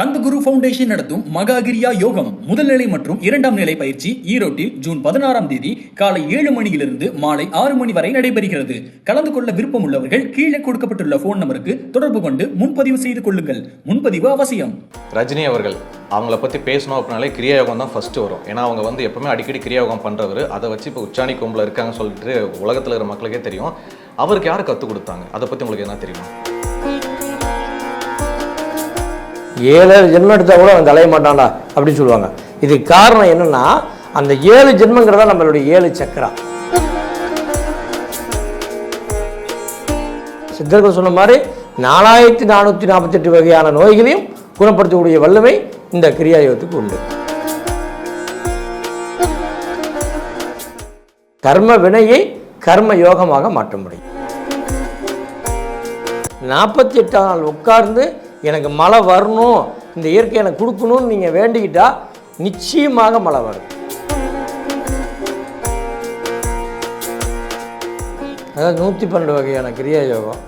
Kandaguru foundation நடத்தும் மகாகிரியா யோகம் முதல் நிலை மற்றும் இரண்டாம் நிலை பயிற்சி ஈரோட்டில் ஜூன் பதினாறாம் தேதி காலை ஏழு மணியிலிருந்து மாலை ஆறு மணி வரை நடைபெறுகிறது. கலந்து கொள்ள விருப்பம் உள்ளவர்கள் கீழே கொடுக்கப்பட்டுள்ள போன் நம்பருக்கு தொடர்பு கொண்டு முன்பதிவு செய்து கொள்ளுங்கள். முன்பதிவு அவசியம். ரஜினி அவர்கள் அவங்கள பற்றி பேசணும் அப்படின்னாலே கிரியாயோகம் தான் ஃபஸ்ட்டு வரும். ஏன்னா அவங்க வந்து எப்பவுமே அடிக்கடி கிரியாயோகம் பண்ணுறவர் அதை வச்சு இப்போ உச்சாணி கொம்பில் இருக்காங்கன்னு சொல்லிட்டு உலகத்தில் இருக்கிற மக்களுக்கே தெரியும். அவருக்கு யார் கற்றுக் கொடுத்தாங்க? அதை பற்றி உங்களுக்கு என்ன தெரியுமா? ஏழு ஜென்மம் எடுத்தால் கூட அவன் தலைய மாட்டான்டா அப்படின்னு சொல்லுவாங்க. இதுக்கு காரணம் என்னன்னா அந்த ஏழு ஜென்மங்கிறதா நம்மளுடைய ஏழு சக்கரா. சித்தர்கள் சொன்ன மாதிரி நாலாயிரத்தி நானூற்றி நாற்பத்தெட்டு வகையான நோய்களையும் குணப்படுத்தக்கூடிய வல்லமை இந்த கிரியாயோகத்துக்கு உண்டு. கர்ம வினையை கர்ம யோகமாக மாற்ற முடியும். நாற்பத்தி எட்டாம் நாள் உட்கார்ந்து எனக்கு மழை வரணும் இந்த இயற்கை எனக்கு கொடுக்கணும்னு நீங்கள் வேண்டிக்கிட்டால் நிச்சயமாக மழை வரும். அதாவது நூற்றி பன்னெண்டு வகையான கிரியா யோகம்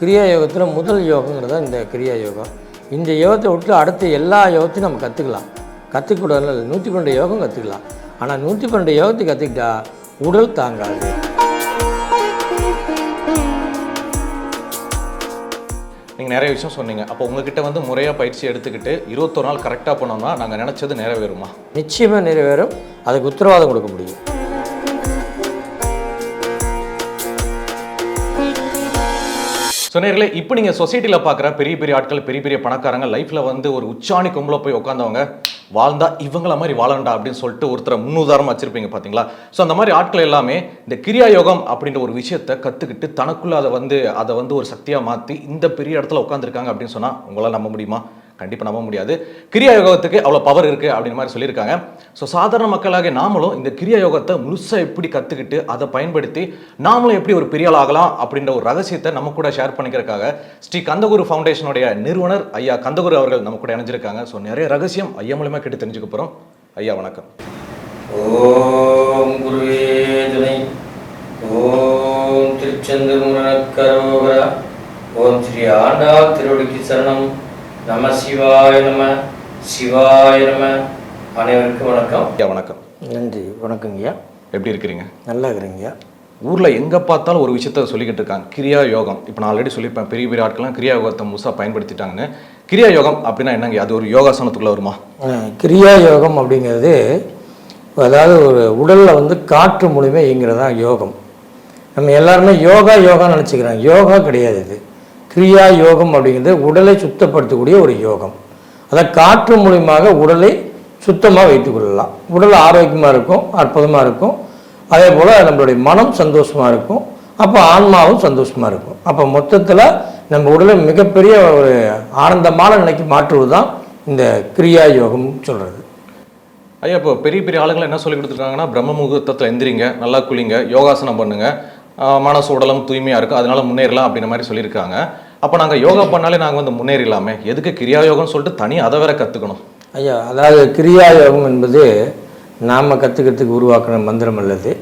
கிரியா யோகத்தில் முதல் யோகங்கிறது தான் இந்த கிரியா யோகம் இந்த யோகத்தை விட்டு அடுத்த எல்லா யோகத்தையும் நம்ம கற்றுக்கலாம் கற்றுக்கூடாது நூற்றி பன்னெண்டு யோகம் கற்றுக்கலாம் ஆனால் நூற்றி பன்னெண்டு யோகத்தை கற்றுக்கிட்டா உடல் தாங்காது. நீங்கள் நிறைய விஷயம் சொன்னீங்க. அப்போ உங்ககிட்ட வந்து முறையாக பயிற்சி எடுத்துக்கிட்டு இருபத்தொரு நாள் கரெக்டாக பண்ணோம்னா நாங்கள் நினச்சது நிறைவேறுமா? நிச்சயமாக நிறைவேறும். அதுக்கு உத்தரவாதம் கொடுக்க முடியும். ஸோ இப்போ நீங்கள் சொசைட்டியில் பார்க்குற பெரிய பெரிய ஆட்கள் பெரிய பெரிய பணக்காரங்க லைஃப்பில் வந்து ஒரு உச்சாணி கொம்பில் போய் உட்காந்தவங்க வாழ்ந்தா இவங்கள மாதிரி வாழண்டா அப்படின்னு சொல்லிட்டு ஒருத்தரை முன்னுதாரணமாக வச்சிருப்பீங்க பார்த்தீங்களா ஸோ அந்த மாதிரி ஆட்கள் எல்லாமே இந்த கிரியா யோகம் அப்படின்ற ஒரு விஷயத்தை கற்றுக்கிட்டு தனக்குள்ளே அதை வந்து அதை வந்து ஒரு சக்தியாக மாற்றி இந்த பெரிய இடத்துல உட்காந்துருக்காங்க அப்படின்னு சொன்னால் உங்களால் நம்ப முடியுமா? கண்டிப்பாக நம்ப முடியாது. கிரியா யோகத்துக்கு அவ்வளோ பவர் இருக்குது அப்படின்ற மாதிரி சொல்லியிருக்காங்க. ஸோ சாதாரண மக்களாக நாமளும் இந்த கிரியா யோகத்தை முழுசாக எப்படி கற்றுக்கிட்டு அதை பயன்படுத்தி நாமளும் எப்படி ஒரு பெரிய ஆகலாம் அப்படின்ற ஒரு ரகசியத்தை நம்ம கூட ஷேர் பண்ணிக்கிறதுக்காக ஸ்ரீ கந்தகுரு ஃபவுண்டேஷனுடைய நிறுவனர் ஐயா கந்தகுரு அவர்கள் நம்ம கூட இணைஞ்சிருக்காங்க. ஸோ நிறைய ரகசியம் ஐயா மூலமாக கேட்டு தெரிஞ்சுக்க போகிறோம் ஐயா வணக்கம். ஓம் குருவே துணை. ஓம் திருச்செந்தூர் ஓம் ஸ்ரீ ஆண்டா திருவடிக்கு சரணம். நம சிவாய நம சிவாய நம. அனைவருக்கும் வணக்கம். ஐயா வணக்கம். நன்றி. வணக்கங்கய்யா எப்படி இருக்கிறீங்க? நல்லா இருக்கிறீங்கய்யா ஊரில் எங்கே பார்த்தாலும் ஒரு விஷயத்த சொல்லிக்கிட்டு இருக்காங்க. கிரியா யோகம். இப்போ நான் ஆல்ரெடி சொல்லியிருப்பேன் பெரிய பெரிய ஆட்கள்லாம் கிரியா யோகத்தை முழுசாக பயன்படுத்திட்டாங்கன்னு. கிரியா யோகம் அப்படின்னா என்னங்க? அது ஒரு யோகாசனத்துக்குள்ள வருமா? கிரியா யோகம் அப்படிங்கிறது அதாவது ஒரு உடலில் வந்து காற்று மூலியமாக இயங்குறது தான் யோகம். நம்ம எல்லாருமே யோகா யோகா நினச்சிக்கிறோம் யோகா கிடையாது இது. கிரியா யோகம் அப்படிங்கிறது உடலை சுத்தப்படுத்தக்கூடிய ஒரு யோகம். அதான் காற்று மூலியமாக உடலை சுத்தமாக வைத்துக் கொள்ளலாம். உடல் ஆரோக்கியமாக இருக்கும் அற்புதமாக இருக்கும். அதே போல் நம்மளுடைய மனம் சந்தோஷமாக இருக்கும். அப்போ ஆன்மாவும் சந்தோஷமாக இருக்கும். அப்போ மொத்தத்தில் நம்ம உடலை மிகப்பெரிய ஒரு ஆனந்தமான நிலைக்கு மாற்றுவது தான் இந்த கிரியா யோகம் சொல்கிறது ஐயா இப்போ பெரிய பெரிய ஆளுங்களை என்ன சொல்லி கொடுத்துருக்காங்கன்னா பிரம்ம முகூர்த்தத்தில் எந்திரிங்க நல்லா குளிங்க யோகாசனம் பண்ணுங்கள் மனசு உடலும் தூய்மையாக இருக்கும் அதனால முன்னேறலாம் அப்படின்ற மாதிரி சொல்லியிருக்காங்க. அப்போ நாங்கள் யோகா பண்ணாலே நாங்கள் வந்து முன்னேறிடலாமே. எதுக்கு கிரியா யோகம்னு சொல்லிட்டு தனி அதை வேற கற்றுக்கணும் ஐயா அதாவது கிரியா யோகம் என்பது நாம் கற்றுக்கிறதுக்கு உருவாக்கின மந்திரம் அல்லது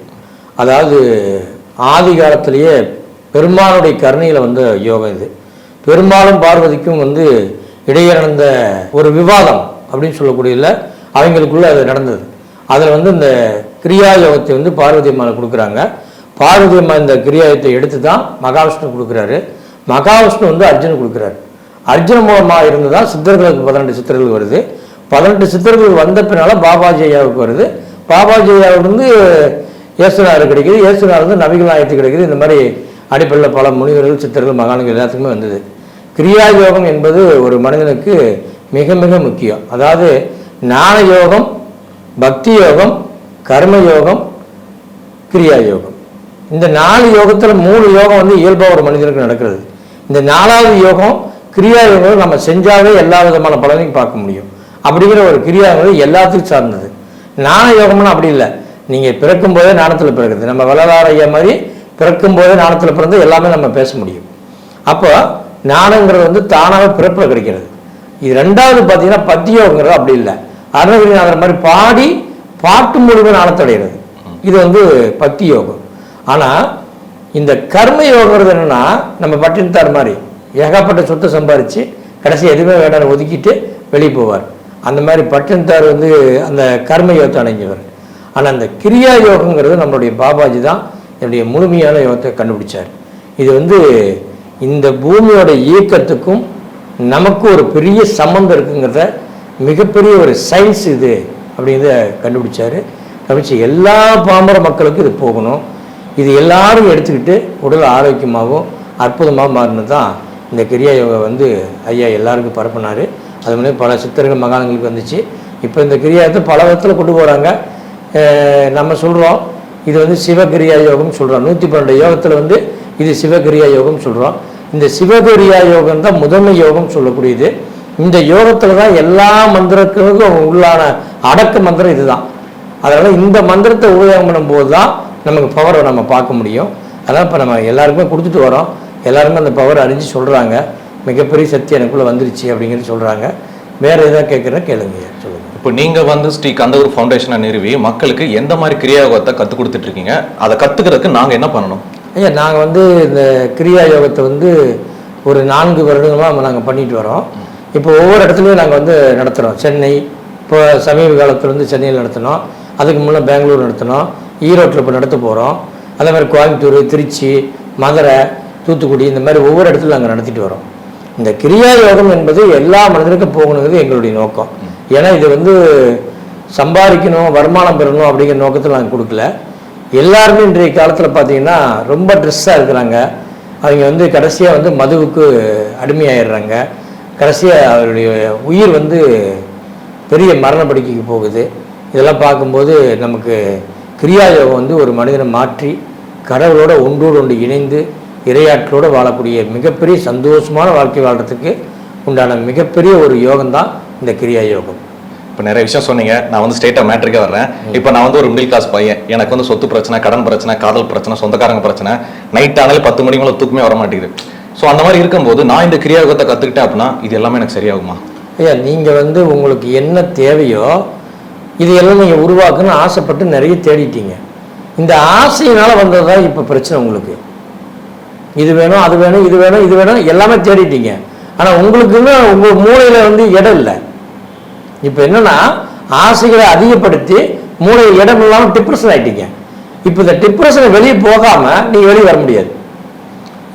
அதாவது ஆதி காலத்திலேயே பெருமானுடைய கருணையில் வந்த யோகம் இது. பெருமாளும் பார்வதிக்கும் வந்து இடையே நடந்த ஒரு விவாதம் அப்படின்னு சொல்லக்கூடியதில் அவங்களுக்குள்ளே அது நடந்தது. அதில் வந்து இந்த கிரியா யோகத்தை வந்து பார்வதி அம்மாவை கொடுக்குறாங்க. பார்வதி அம்மா இந்த கிரியாயத்தை எடுத்து தான் மகாவிஷ்ணு கொடுக்குறாரு. மகாவிஷ்ணு வந்து அர்ஜுன் கொடுக்குறாரு. அர்ஜுன மூலமாக இருந்து தான் சித்தர்களுக்கு பதினெட்டு சித்தர்கள் வருது. பதினெட்டு சித்தர்கள் வந்த பின்னால பாபாஜி ஐயாவுக்கு வருது. பாபாஜி ஐயாவிலிருந்து இயேசுநாதர் கிடைக்குது. இயேசுநாதர் வந்து நபிகள் கிடைக்குது. இந்த மாதிரி அடிப்படையில் பல முனிவர்கள் சித்தர்கள் மகான்கள் எல்லாத்துக்குமே வந்தது. கிரியா யோகம் என்பது ஒரு மனிதனுக்கு மிக மிக முக்கியம். அதாவது ஞான யோகம் பக்தி யோகம் கர்ம யோகம் கிரியா யோகம் இந்த நாலு யோகத்தில் மூணு யோகம் வந்து இயல்பாக ஒரு மனிதனுக்கு நடக்கிறது. இந்த நாலாவது யோகம் கிரியா யோகம் நம்ம செஞ்சாவே எல்லா விதமான பலனையும் பார்க்க முடியும். அப்படிங்கிற ஒரு கிரியா யோகம் எல்லாத்துக்கும் சார்ந்தது. நாண யோகம்னு அப்படி இல்லை. நீங்கள் பிறக்கும் போதே நாணத்தில் பிறகுது நம்ம வளரார மாதிரி பிறக்கும் போதே நாணத்தில் பிறந்து எல்லாமே நம்ம பேச முடியும். அப்போ நாணங்கிறது வந்து தானாகவே பிறப்பில் கிடைக்கிறது. இது ரெண்டாவது பார்த்தீங்கன்னா பத்தியோகங்கிறது அப்படி இல்லை. அருணகிரிநாதர் மாதிரி பாடி பாட்டு மூலிமா நாணத்தடைகிறது அடைகிறது. இது வந்து பக்தி யோகம் ஆனால் இந்த கர்ம யோகங்கிறது என்னன்னா நம்ம பட்டினத்தார் மாதிரி ஏகப்பட்ட சொத்தை சம்பாரித்து கடைசி எதுவுமே வேண்டாம் ஒதுக்கிட்டு வெளியே போவார். அந்த மாதிரி பட்டன்தார் வந்து அந்த கர்ம யோகத்தை அடைஞ்சவர். ஆனால் அந்த கிரியா யோகங்கிறது நம்மளுடைய பாபாஜி தான் என்னுடைய முழுமையான யோகத்தை கண்டுபிடிச்சார். இது வந்து இந்த பூமியோட இயக்கத்துக்கும் நமக்கு ஒரு பெரிய சம்மந்தம் இருக்குங்கிறத மிகப்பெரிய ஒரு சயின்ஸ் இது அப்படிங்கிறத கண்டுபிடிச்சார். கண்டுபிடிச்சி எல்லா பாமர மக்களுக்கும் இது போகணும். இது எல்லாரும் எடுத்துக்கிட்டு உடல் ஆரோக்கியமாகவும் அற்புதமாக மாறினது தான் இந்த கிரியா யோகா வந்து ஐயா எல்லாருக்கும் பரப்புனார். அது மாதிரி பல சித்தர்கள் மகான்களுக்கு வந்துச்சு. இப்போ இந்த கிரியாயத்தை பல விதத்தில் கொண்டு போகிறாங்க நம்ம சொல்கிறோம் இது வந்து சிவகிரியா யோகம் சொல்கிறோம் நூற்றி பன்னெண்டு யோகத்தில் வந்து இது சிவகிரியா யோகம் சொல்கிறோம் இந்த சிவகிரியா யோகம் தான் முதன்மை யோகம் சொல்லக்கூடியது. இந்த யோகத்தில் தான் எல்லா மந்திரத்துக்கும் உள்ளான அடக்க மந்திரம் இதுதான். அதனால் இந்த மந்திரத்தை உபயோகம் பண்ணும்போது தான் நமக்கு பவரை நம்ம பார்க்க முடியும். அதான் இப்போ நம்ம எல்லாருக்குமே கொடுத்துட்டு வரோம். எல்லாருமே அந்த பவர் அறிஞ்சு சொல்கிறாங்க மிகப்பெரிய சக்தி எனக்குள்ளே வந்துருச்சு அப்படிங்கிறது சொல்கிறாங்க வேறு எதாவது கேட்குறேன் கேளுங்க சொல்லுங்கள் இப்போ நீங்க வந்து ஸ்ரீ கந்தகுரு ஃபவுண்டேஷனை நிறுவி மக்களுக்கு எந்த மாதிரி கிரியாயோகத்தை கற்றுக் கொடுத்துட்டு இருக்கீங்க அதை கத்துக்கிறதுக்கு நாங்க என்ன பண்ணணும்? ஐயா நாங்கள் வந்து இந்த கிரியா யோகத்தை வந்து ஒரு நான்கு வருடங்களாக நாங்கள் பண்ணிட்டு வரோம். இப்போ ஒவ்வொரு இடத்துலையும் நாங்கள் வந்து நடத்துகிறோம் சென்னை இப்போ சமீப காலத்தில் வந்து சென்னையில் நடத்தினோம். அதுக்கு முன்னே பெங்களூர் நடத்தினோம். ஈரோட்டில் இப்போ நடத்த போகிறோம் அதே மாதிரி கோயம்புத்தூர் திருச்சி மதுரை தூத்துக்குடி இந்த மாதிரி ஒவ்வொரு இடத்துல நாங்கள் நடத்திட்டு வரோம். இந்த கிரியா யோகம் என்பது எல்லா மனிதனுக்கும் போகணுங்கிறது எங்களுடைய நோக்கம். ஏன்னா இது வந்து சம்பாதிக்கணும் வருமானம் பெறணும் அப்படிங்கிற நோக்கத்தில் நாங்கள் கொடுக்கல. எல்லாருமே இன்றைய காலத்தில் பார்த்தீங்கன்னா ரொம்ப ட்ரெஸ்ஸாக இருக்கிறாங்க. அவங்க வந்து கடைசியாக வந்து மதுவுக்கு அடிமையாயிடுறாங்க. கடைசியாக அவருடைய உயிர் வந்து பெரிய மரணப்படுக்கைக்கு போகுது. இதெல்லாம் பார்க்கும்போது நமக்கு கிரியாயோகம் வந்து ஒரு மனிதனை மாற்றி கடவுளோட ஒன்றோடு ஒன்று இணைந்து இரையாற்றோடு வாழக்கூடிய மிகப்பெரிய சந்தோஷமான வாழ்க்கை வாழ்கிறதுக்கு உண்டான மிகப்பெரிய ஒரு யோகம் தான் இந்த கிரியா யோகம் இப்போ நிறைய விஷயம் சொன்னீங்க. நான் வந்து ஸ்டேட்டா மேட்ரிக்கே வர்றேன். இப்போ நான் வந்து ஒரு மிடில் கிளாஸ் பையன். எனக்கு வந்து சொத்து பிரச்சனை கடன் பிரச்சனை காதல் பிரச்சனை சொந்தக்காரங்க பிரச்சனை. நைட் ஆனாலே பத்து மணிக்கு மேலே தூக்கமே வர மாட்டேங்குது. ஸோ அந்த மாதிரி இருக்கும்போது நான் இந்த கிரியாயோகத்தை கற்றுக்கிட்டேன் அப்படின்னா இது எல்லாமே எனக்கு சரியாகுமா? ஐயா நீங்கள் வந்து உங்களுக்கு என்ன தேவையோ இது எல்லாம் நீங்கள் உருவாக்கணும்னு ஆசைப்பட்டு நிறைய தேடிட்டீங்க. இந்த ஆசையினால் வந்தது தான் இப்போ பிரச்சனை உங்களுக்கு? இது வேணும் அது வேணும் இது வேணும் இது வேணும் எல்லாமே தேடிட்டீங்க. ஆனால் உங்களுக்குன்னு உங்கள் மூளையில் வந்து இடம் இல்லை. இப்போ என்னென்னா ஆசைகளை அதிகப்படுத்தி மூளையில் இடம் இல்லாமல் டிப்ரெஷன் ஆகிட்டீங்க இப்போ இந்த டிப்ரெஷனை வெளியே போகாமல் நீங்கள் வெளியே வர முடியாது.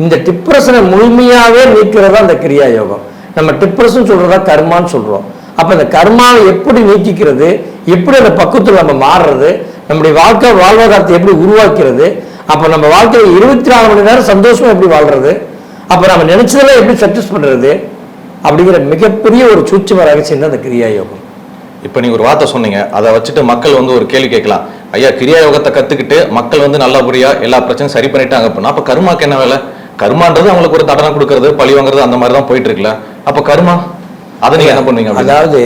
இந்த டிப்ரெஷனை முழுமையாகவே நீக்கிறது தான் இந்த கிரியா யோகம் நம்ம டிப்ரெஷன் சொல்கிறதா கர்மான்னு சொல்கிறோம் அப்போ இந்த கர்மாவை எப்படி நீக்கிக்கிறது எப்படி அந்த பக்குவத்தில் நம்ம மாறுறது நம்முடைய வாழ்க்கை வாழ்வாதாரத்தை எப்படி உருவாக்கிறது அப்போ நம்ம வாழ்க்கையில் இருபத்தி நாலு மணி நேரம் சந்தோஷமாக எப்படி வாழ்றது அப்போ நம்ம நினைச்சதெல்லாம் எப்படி சக்சஸ் பண்ணுறது அப்படிங்கிற மிகப்பெரிய ஒரு சூட்சும ரகசியம் தான் அந்த கிரியா யோகம் இப்போ நீங்கள் ஒரு வார்த்தை சொன்னீங்க அதை வச்சுட்டு மக்கள் வந்து ஒரு கேள்வி கேட்கலாம். ஐயா கிரியா யோகத்தை கற்றுக்கிட்டு மக்கள் வந்து நல்லபடியாக எல்லா பிரச்சனையும் சரி பண்ணிட்டாங்க அப்படின்னா அப்போ கருமாக்கு என்ன வேலை? கருமான்றது அவங்களுக்கு ஒரு தண்டனை கொடுக்கறது பழி வாங்குறது அந்த மாதிரி தான் போயிட்டு இருக்குல்ல. அப்போ கருமா? அதை நீங்க என்ன பண்ணுவீங்க? அதாவது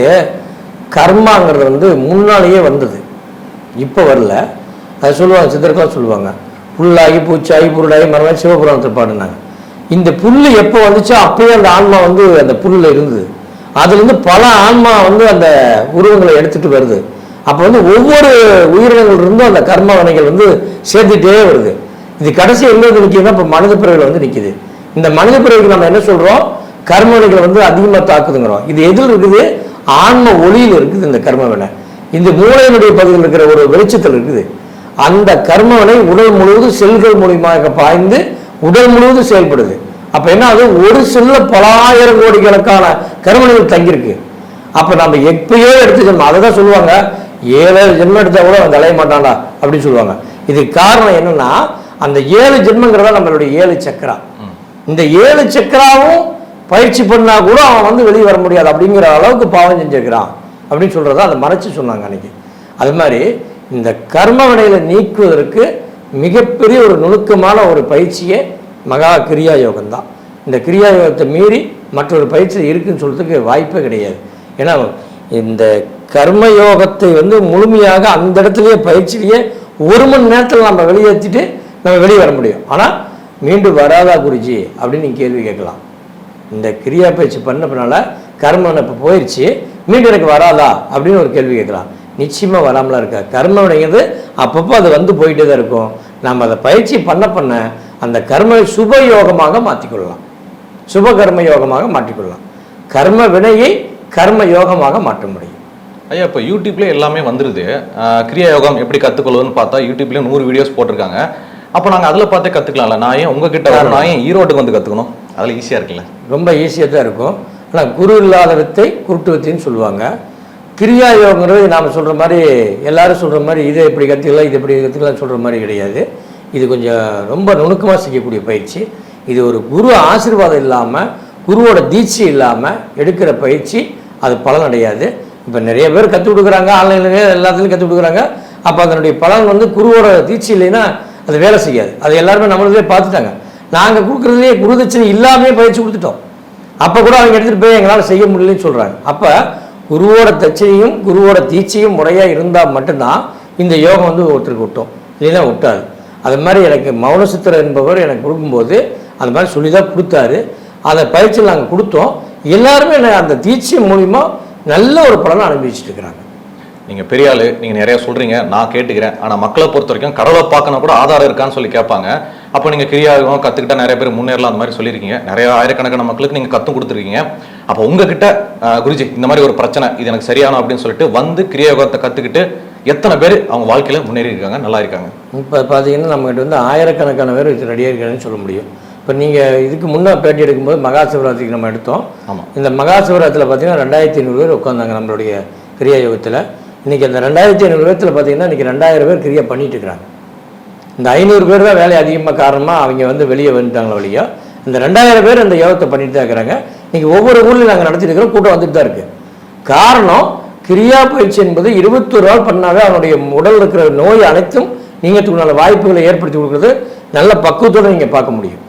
கர்மாங்கிறது வந்து முன்னாலேயே வந்தது. இப்போ வரல. அது சொல்லுவாங்க சித்தர்களாக சொல்லுவாங்க. புல்லாகி பூச்சாகி புருளாகி மரமாகி சிவபுராணத்தில் பாடினாங்க. இந்த புல் எப்போ வந்துச்சோ அப்பயே அந்த ஆன்மா வந்து அந்த புல்லில் இருந்தது. அதுலேருந்து பல ஆன்மா வந்து அந்த உருவங்களை எடுத்துட்டு வருது. அப்போ வந்து ஒவ்வொரு உயிரினங்கள் இருந்தும் அந்த கர்ம வினைகள் வந்து சேர்த்துட்டே வருது. இது கடைசி எங்க நிற்கிதுன்னா இப்போ மனித பிறவிகள் வந்து நிற்கிது இந்த மனித பிறவிக்கு நம்ம என்ன சொல்றோம்? கர்ம வினைகள் வந்து அதிகமாக தாக்குதுங்கிறோம். இது எதில் இருக்குது? ஆன்ம ஒளியில் இருக்குது இந்த கர்ம வினை இந்த மூளையினுடைய பகுதியில் இருக்கிற ஒரு வெளிச்சத்தில் இருக்குது. அந்த கர்மவினை உடல் முழுவதும் செல்கள் மூலியமாக பாய்ந்து உடல் முழுவதும் செயல்படுது. அப்ப என்ன ஆகுது? ஒரு செல்ல பலாயிரம் கோடிக்கணக்கான கர்மவினைகள் தங்கியிருக்கு. அப்ப நம்ம எப்பயோ எடுத்துக்கணும் அதை தான் சொல்லுவாங்க. ஏழு ஜென்மம் எடுத்தா கூட அவன் தலைய மாட்டான்டா அப்படின்னு சொல்லுவாங்க. இதுக்கு காரணம் என்னன்னா அந்த ஏழு ஜென்மங்கிறதா நம்மளுடைய ஏழு சக்கரா. இந்த ஏழு சக்கராவும் பயிற்சி பண்ணால் கூட அவன் வந்து வெளியே வர முடியாது அப்படிங்கிற அளவுக்கு பாவம் செஞ்சுருக்கிறான் அப்படின்னு சொல்கிறத அதை மறைச்சி சொன்னாங்க அன்னைக்கு. அது மாதிரி இந்த கர்ம வினைகளை நீக்குவதற்கு மிகப்பெரிய ஒரு நுணுக்கமான ஒரு பயிற்சியே மகா கிரியா யோகம் தான். இந்த கிரியா யோகத்தை மீறி மற்றொரு பயிற்சி இருக்குன்னு சொல்கிறதுக்கு வாய்ப்பே கிடையாது. ஏன்னா இந்த கர்ம யோகத்தை வந்து முழுமையாக அந்த இடத்துலயே பயிற்சியிலேயே ஒரு மணி நேரத்தில் நம்ம வெளியேற்றிட்டு நம்ம வெளியே வர முடியும். ஆனால் மீண்டும் வராதா குருஜி அப்படின்னு நீங்கள் கேள்வி கேட்கலாம். இந்த கிரியா பயிற்சி பண்ணப்பனால கர்மம் இப்போ போயிடுச்சு மீண்டும் எனக்கு வராதா? அப்படின்னு ஒரு கேள்வி கேட்கலாம். நிச்சயமாக வராமலாம் இருக்கா? கர்ம வினைங்கிறது அப்பப்போ அது வந்து போயிட்டே தான் இருக்கும். நம்ம அதை பயிற்சி பண்ண பண்ண அந்த கர்ம சுப யோகமாக மாற்றிக்கொள்ளலாம். சுப கர்ம யோகமாக மாற்றிக்கொள்ளலாம். கர்ம வினையை கர்ம யோகமாக மாற்ற முடியும். ஐயா இப்போ யூடியூப்லேயே எல்லாமே வந்துருது. கிரியா யோகம் எப்படி கற்றுக்கொள்வதுன்னு பார்த்தா யூடியூப்லேயே நூறு வீடியோஸ் போட்டிருக்காங்க. அப்போ நாங்கள் அதில் பார்த்தே கற்றுக்கலாம்ல நான் ஏன் உங்ககிட்ட நான் ஏன் ஈரோட்டுக்கு வந்து கற்றுக்கணும் அதில் ஈஸியாக இருக்குல்ல? ரொம்ப ஈஸியாக தான் இருக்கும். ஆனால் குரு இல்லாத வித்தை குருட்டு வித்தைன்னு சொல்லுவாங்க. கிரியா யோகங்கிறது நாம் சொல்கிற மாதிரி எல்லாரும் சொல்கிற மாதிரி இதை இப்படி கற்றுக்கலாம் இது இப்படி கற்றுக்கலாம் சொல்கிற மாதிரி கிடையாது. இது கொஞ்சம் ரொம்ப நுணுக்கமாக செய்யக்கூடிய பயிற்சி. இது ஒரு குரு ஆசீர்வாதம் இல்லாமல் குருவோட தீட்சி இல்லாமல் எடுக்கிற பயிற்சி. அது பலன் அடையாது. இப்போ நிறைய பேர் கற்றுக் கொடுக்குறாங்க ஆன்லைன்லேயே எல்லாத்துலேயும் கற்றுக் கொடுக்குறாங்க. அப்போ அதனுடைய பலன் வந்து குருவோட தீட்சி இல்லைன்னா அது வேலை செய்யாது. அது எல்லாருமே நம்மளதே பார்த்துட்டாங்க. நாங்கள் கொடுக்குறதுலேயே குருதட்சணை இல்லாமே பயிற்சி கொடுத்துட்டோம். அப்போ கூட அவங்க எடுத்துகிட்டு போய் எங்களால் செய்ய முடியலன்னு சொல்கிறாங்க அப்போ குருவோட தட்சணையும் குருவோட தீட்சையும் முறையாக இருந்தால் மட்டும்தான் இந்த யோகம் வந்து ஒருத்தருக்கு விட்டோம் இல்லைன்னா விட்டாது அது மாதிரி எனக்கு மௌனசித்திரர் என்பவர் எனக்கு கொடுக்கும்போது அந்த மாதிரி சொல்லி தான் கொடுத்தாரு. அதை பயிற்சியில் நாங்கள் கொடுத்தோம். எல்லாருமே அந்த தீட்சி மூலிமா நல்ல ஒரு பலனை அனுபவிச்சுட்டு இருக்கிறாங்க. நீங்கள் பெரிய ஆளு நீங்கள் நிறைய சொல்கிறீங்க நான் கேட்டுக்கிறேன். ஆனால் மக்களை பொறுத்த வரைக்கும் கடவுளை பார்க்கணும் கூட ஆதாரம் இருக்கான்னு சொல்லி கேட்பாங்க. அப்போ நீங்கள் கிரியா யோகம் கற்றுக்கிட்டா நிறைய பேர் முன்னேறலாம் அந்த மாதிரி சொல்லியிருக்கீங்க. நிறைய ஆயிரக்கணக்கான மக்களுக்கு நீங்கள் கற்றும் கொடுத்துருக்கீங்க. அப்போ உங்ககிட்ட குருஜி இந்த மாதிரி ஒரு பிரச்சனை இது எனக்கு சரியானு அப்படின்னு சொல்லிட்டு வந்து கிரியா யோகத்தை கற்றுக்கிட்டு எத்தனை பேர் அவங்க வாழ்க்கையில் முன்னேறி இருக்காங்க நல்லா இருக்காங்க? இப்போ பார்த்தீங்கன்னா நம்மகிட்ட வந்து ஆயிரக்கணக்கான பேர் இது ரெடியாக இருக்காங்கன்னு சொல்ல முடியும். இப்போ நீங்கள் இதுக்கு முன்னே பேட்டி எடுக்கும்போது மகா சிவராத்திரிக்கு நம்ம எடுத்தோம். ஆமா. இந்த மகா சிவராத்திரியில் பார்த்தீங்கன்னா ரெண்டாயிரத்தி ஐநூறு பேர் உட்காந்தாங்க நம்மளுடைய கிரியா யோகத்தில் இன்றைக்கி அந்த ரெண்டாயிரத்தி ஐநூறு பேர்த்தில் பார்த்தீங்கன்னா இன்றைக்கி ரெண்டாயிரம் பேர் கிரியா பண்ணிட்டு இருக்கிறாங்க. இந்த ஐநூறு பேர் தான் வேலை அதிகமாக காரணமாக அவங்க வந்து வெளியே வந்துட்டாங்களோ வழியோ இந்த ரெண்டாயிரம் பேர் இந்த யோகத்தை பண்ணிட்டு தான் இருக்கிறாங்க. இன்றைக்கி ஒவ்வொரு ஊர்லையும் நாங்கள் நடத்திட்டு இருக்கிறோம் கூட்டம் வந்துட்டு தான் இருக்குது காரணம் கிரியா பயிற்சி என்பது இருபத்தொரு நாள் பண்ணாவே அவனுடைய உடல் இருக்கிற நோய் அனைத்தும் நீங்கத்துக்குள்ள வாய்ப்புகளை ஏற்படுத்தி கொடுக்குறது. நல்ல பக்குவத்தோடு நீங்கள் பார்க்க முடியும்.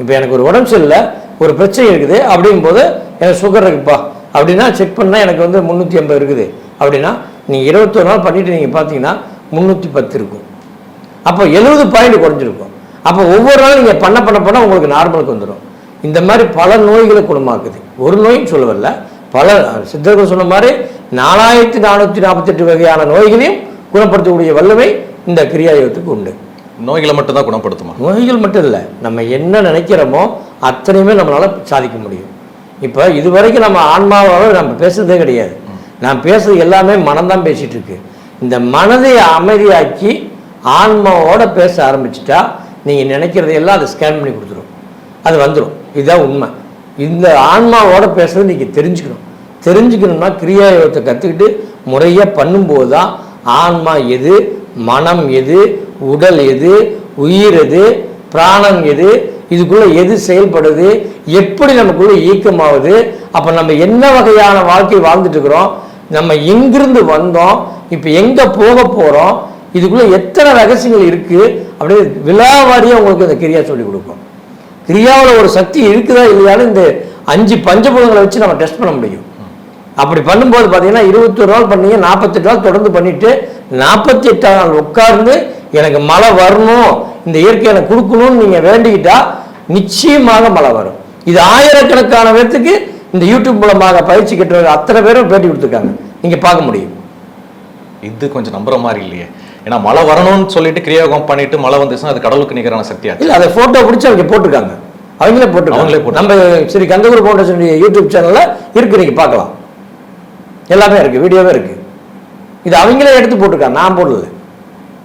இப்போ எனக்கு ஒரு உடம்பு சரியில்லை ஒரு பிரச்சனை இருக்குது அப்படிங்கும்போது எனக்கு சுகர் இருக்குப்பா அப்படின்னா செக் பண்ணால் எனக்கு வந்து முந்நூற்றி ஐம்பது இருக்குது. அப்படின்னா நீங்கள் இருபத்தொரு நாள் பண்ணிட்டு நீங்கள் பார்த்தீங்கன்னா முந்நூற்றி பத்து இருக்கும். அப்போ எழுபது பாயிண்ட் குறைஞ்சிருக்கும். அப்போ ஒவ்வொரு நாளும் நீங்கள் பண்ண பண்ண பண்ண உங்களுக்கு நார்மலுக்கு வந்துடும் இந்த மாதிரி பல நோய்களை குணமாக்குது. ஒரு நோயின்னு சொல்ல வரல. பல சித்தர்கள் சொன்ன மாதிரி நாலாயிரத்தி நானூற்றி நாற்பத்தெட்டு வகையான நோய்களையும் குணப்படுத்தக்கூடிய வல்லமை இந்த கிரியாயோகத்துக்கு உண்டு. நோய்களை மட்டும் தான் குணப்படுத்துமா? நோய்கள் மட்டும் இல்லை. நம்ம என்ன நினைக்கிறோமோ அத்தனையுமே நம்மளால சாதிக்க முடியும். இப்போ இது வரைக்கும் நம்ம ஆன்மாவாக நம்ம பேசுறதே கிடையாது. நான் பேசுறது எல்லாமே மனம்தான் பேசிகிட்டு இருக்கு இந்த மனதை அமைதியாக்கி ஆன்மாவோட பேச ஆரம்பிச்சிட்டா நீங்கள் நினைக்கிறதையெல்லாம் அதை ஸ்கேன் பண்ணி கொடுத்துரும். அது வந்துடும் இதுதான் உண்மை. இந்த ஆன்மாவோட பேசுறது நீங்கள் தெரிஞ்சுக்கணும். தெரிஞ்சுக்கணும்னா கிரியா யோகத்தை கற்றுக்கிட்டு முறையாக பண்ணும்போது தான் ஆன்மா எது மனம் எது உடல் எது உயிர் எது பிராணம் எது இதுக்குள்ளே எது செயல்படுது எப்படி நமக்குள்ளே இயக்கமாகுது அப்போ நம்ம என்ன வகையான வாழ்க்கை வாழ்ந்துட்டு இருக்கிறோம் நம்ம எங்கிருந்து வந்தோம் இப்போ எங்க போக போறோம் இதுக்குள்ள எத்தனை ரகசியங்கள் இருக்கு அப்படியே விழாவாரியாக உங்களுக்கு அந்த கிரியா சொல்லி கொடுக்கும். கிரியாவில் ஒரு சக்தி இருக்குதா இல்லையான்னு இந்த அஞ்சு பஞ்சபூதங்களை வச்சு நம்ம டெஸ்ட் பண்ண முடியும். அப்படி பண்ணும்போது பார்த்தீங்கன்னா இருபத்தொரு நாள் பண்ணீங்க நாற்பத்தெட்டு நாள் தொடர்ந்து பண்ணிட்டு நாற்பத்தி எட்டாம் நாள் உட்கார்ந்து எனக்கு மழை வரணும் இந்த இயற்கை எனக்கு கொடுக்கணும்னு நீங்கள் வேண்டிக்கிட்டா நிச்சயமாக மழை வரும். இது ஆயிரக்கணக்கான பேர்த்துக்கு இந்த யூடியூப் மூலமாக பயிற்சி கட்டுற அத்தனை பேரும் பேட்டி கொடுத்துருக்காங்க. நீங்கள் பார்க்க முடியும். இது கொஞ்சம் நம்புற மாதிரி இல்லையே. ஏன்னா மழை வரணும்னு சொல்லிட்டு கிரியாயோகம் பண்ணிட்டு மழை வந்துச்சுன்னா அது கடவுளுக்கு நிகரான சக்தியாச்சு இல்லை அதை ஃபோட்டோ பிடிச்சி அவங்க போட்டிருக்காங்க. அவங்களே போட்டிருக்காங்க. அவங்களே போட்டு- நம்ம சரி கந்தகுரு ஃபவுண்டேஷன் யூடியூப் சேனல்ல இருக்கு நீங்க பார்க்கலாம். எல்லாமே இருக்கு வீடியோவே இருக்கு. இது அவங்களே எடுத்து போட்டிருக்காங்க. நான் போடல.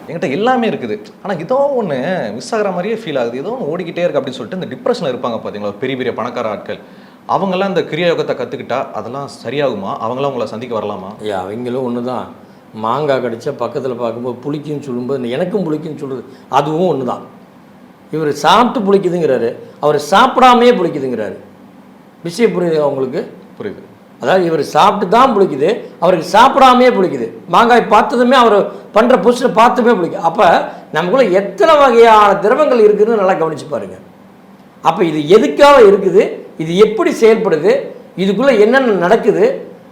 என்கிட்ட எல்லாமே இருக்குது. ஆனா ஏதோ ஒண்ணு மிஸ் ஆகுற மாதிரியே ஃபீல் ஆகுது. ஏதோ ஒன்று ஓடிக்கிட்டே இருக்கு அப்படின்னு சொல்லிட்டு இந்த டிப்ரெஷன்ல இருப்பாங்க பாத்தீங்களா? பெரிய பெரிய பணக்கார ஆட்கள். அவங்கெல்லாம் இந்த கிரியாயோகத்தை கத்துக்கிட்டா அதெல்லாம் சரியாகுமா? அவங்களாம் உங்களை சந்திக்க வரலாமா? ஐயா அவங்களும் ஒன்று தான் மாங்காய் கடிச்சா பக்கத்தில் பார்க்கும்போது புளிக்குன்னு சொல்லும்போது எனக்கும் புளிக்குன்னு சொல்கிறது அதுவும் ஒன்று தான் இவர் சாப்பிட்டு புளிக்குதுங்கிறாரு. அவர் சாப்பிடாமையே புளிக்குதுங்கிறாரு. விஷயம் புரியுது அவங்களுக்கு புரியுது. அதாவது இவர் சாப்பிட்டு தான் புளிக்குது. அவருக்கு சாப்பிடாமையே புளிக்குது. மாங்காய் பார்த்ததுமே அவர் பண்ணுற புஷ்ஷை பார்த்துமே புளிக்கும் அப்போ நமக்குள்ள எத்தனை வகையான திரவங்கள் இருக்குதுன்னு நல்லா கவனிச்சு பாருங்க. அப்போ இது எதுக்காக இருக்குது? இது எப்படி செயல்படுது? இதுக்குள்ளே என்னென்ன நடக்குது?